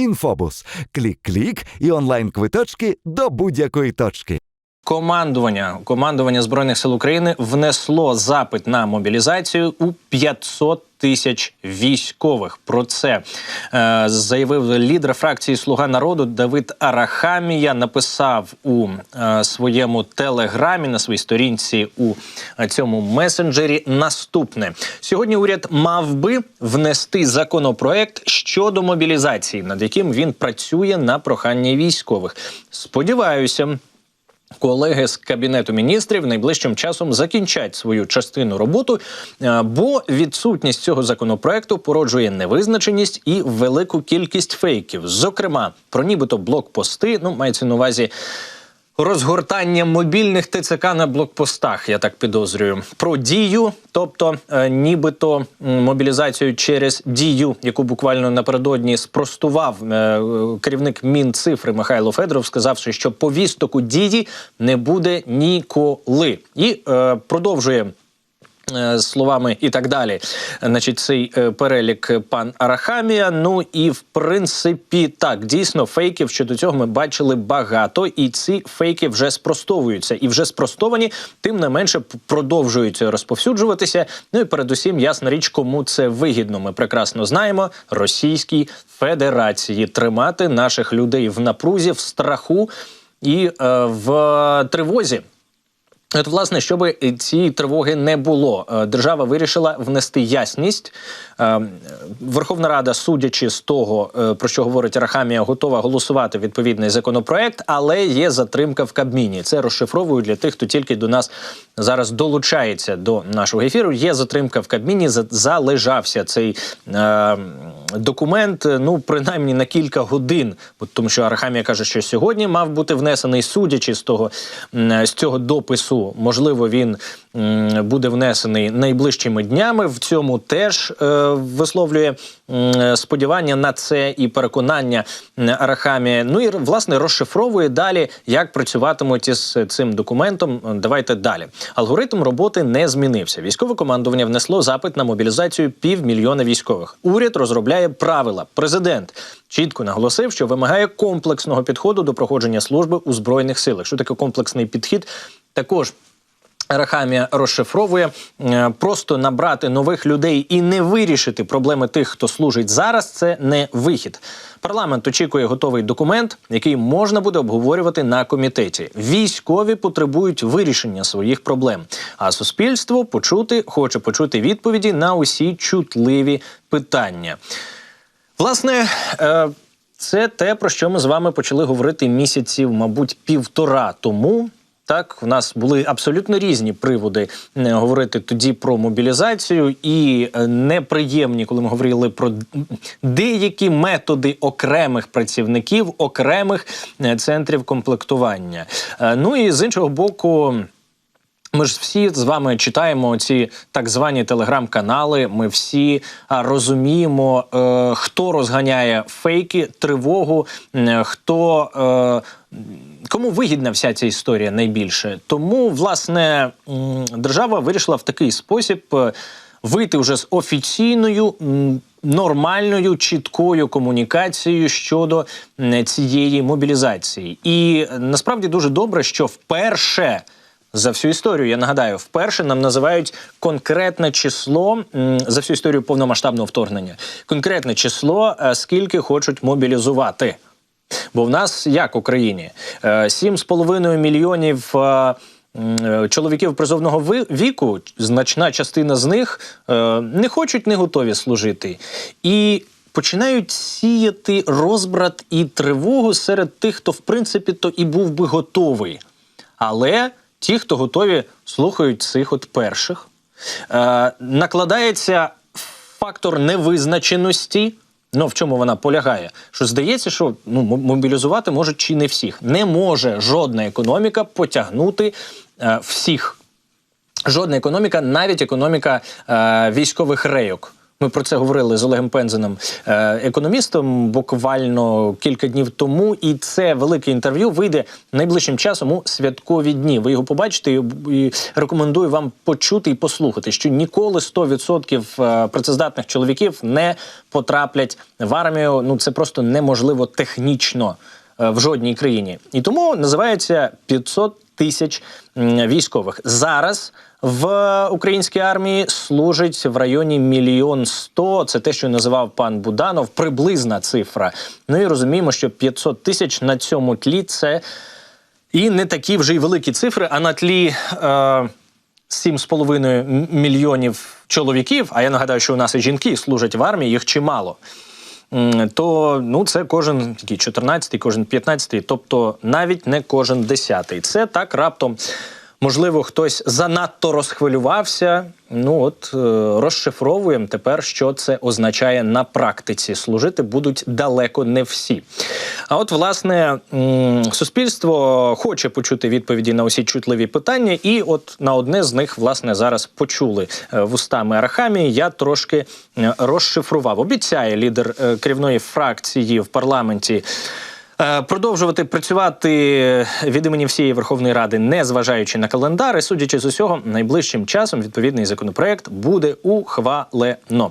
Інфобус. Клік-клік і онлайн-квиточки до будь-якої точки. Командування командування збройних сил України внесло запит на мобілізацію у 500 тисяч військових. Про це е, заявив лідер фракції Слуга народу Давид Арахамія. Написав у е, своєму телеграмі на своїй сторінці у е, цьому месенджері. Наступне сьогодні уряд мав би внести законопроект щодо мобілізації, над яким він працює на прохання військових. Сподіваюся. Колеги з кабінету міністрів найближчим часом закінчать свою частину роботу, е, бо відсутність цього законопроекту породжує невизначеність і велику кількість фейків. Зокрема, про нібито блокпости, ну мається на увазі. Розгортання мобільних ТЦК на блокпостах, я так підозрюю, про дію, тобто е, нібито мобілізацію через дію, яку буквально напередодні спростував е, керівник Мінцифри Михайло Федоров, сказавши, що повісток у дії не буде ніколи, і е, продовжує. Е, Словами і так далі, значить, цей е, перелік пан Арахамія. Ну і в принципі, так дійсно фейків щодо цього ми бачили багато, і ці фейки вже спростовуються, і вже спростовані, тим не менше продовжують розповсюджуватися. Ну і передусім, ясна річ, кому це вигідно. Ми прекрасно знаємо Російській Федерації тримати наших людей в напрузі, в страху і е, в тривозі. От, власне, щоб цієї тривоги не було, е, держава вирішила внести ясність. Е, Верховна Рада, судячи з того, е, про що говорить Рахамія, готова голосувати відповідний законопроект, але є затримка в Кабміні. Це розшифровую для тих, хто тільки до нас зараз долучається до нашого ефіру. Є затримка в Кабміні. за- Залежався цей е, документ, е, ну принаймні на кілька годин. Тому, що Арахамія каже, що сьогодні мав бути внесений, судячи з того з цього допису, можливо, він буде внесений найближчими днями. В цьому теж е, висловлює сподівання на це і переконання м, Арахамія. Ну і власне розшифровує далі, як працюватимуть із цим документом. Давайте далі. Алгоритм роботи не змінився. Військове командування внесло запит на мобілізацію півмільйона військових. Уряд розробляє правила. Президент чітко наголосив, що вимагає комплексного підходу до проходження служби у збройних силах. Що таке комплексний підхід? Також Рахамія розшифровує е, просто набрати нових людей і не вирішити проблеми тих, хто служить зараз. Це не вихід. Парламент очікує готовий документ, який можна буде обговорювати на комітеті. Військові потребують вирішення своїх проблем, а суспільство почути хоче почути відповіді на усі чутливі питання. Власне. Е, це те, про що ми з вами почали говорити місяців, мабуть, півтора тому. Так, в нас були абсолютно різні приводи е, говорити тоді про мобілізацію, і е, неприємні, коли ми говорили про деякі методи окремих працівників, окремих е, центрів комплектування. Ну і з іншого боку. Ми ж всі з вами читаємо ці так звані телеграм-канали. Ми всі розуміємо, е, хто розганяє фейки, тривогу, е, хто. Е, Кому вигідна вся ця історія найбільше? Тому, власне, держава вирішила в такий спосіб е, вийти вже з офіційною нормальною чіткою комунікацією щодо цієї мобілізації. І е, насправді дуже добре, що вперше. За всю історію я нагадаю, вперше нам називають конкретне число за всю історію повномасштабного вторгнення. Конкретне число, е, скільки хочуть мобілізувати. Бо в нас як в Україні Е, 7,5 мільйонів. е, м, е, Чоловіків призовного віку, значна частина з них не хочуть, не готові служити. І починають сіяти розбрат і тривогу серед тих, хто, в принципі, то і був би готовий. Але ті, хто готові, слухають цих от перших. Е, накладається фактор невизначеності. Ну, в чому вона полягає? Що здається, що ну, мобілізувати можуть чи не всіх. Не може жодна економіка потягнути е, всіх. Жодна економіка, навіть економіка е, військових рейок. Ми про це говорили з Олегом Пензеном, е, економістом, буквально кілька днів тому. І це велике інтерв'ю вийде найближчим часом у святкові дні. Ви його побачите і, рекомендую вам почути і послухати, що ніколи 100% е, працездатних чоловіків не потраплять в армію. Ну це просто неможливо технічно е, в жодній країні. І тому називається 500 тисяч військових. Зараз в українській армії служить в районі мільйон сто. Це те, що називав пан Буданов, приблизна цифра. Ну і розуміємо, що 500 тисяч на цьому тлі це і не такі вже й великі цифри, а на тлі. Е, 7,5 м- мільйонів чоловіків, а я нагадаю, що у нас і жінки служать в армії, їх чимало. То ну це кожен який 14-й, кожен 15-й, тобто навіть не кожен 10-й. Це так раптом. Можливо, хтось занадто розхвилювався. Ну от е, розшифровуємо тепер, що це означає на практиці. Служити будуть далеко не всі. А от, власне, суспільство хоче почути відповіді на усі чутливі питання, і от на одне з них, власне, зараз почули е, вустами Арахамії. Я трошки е, розшифрував. Обіцяє лідер керівної фракції в парламенті. Е, Продовжувати працювати від імені всієї Верховної Ради, не зважаючи на календар, і судячи з усього, найближчим часом відповідний законопроект буде ухвалено.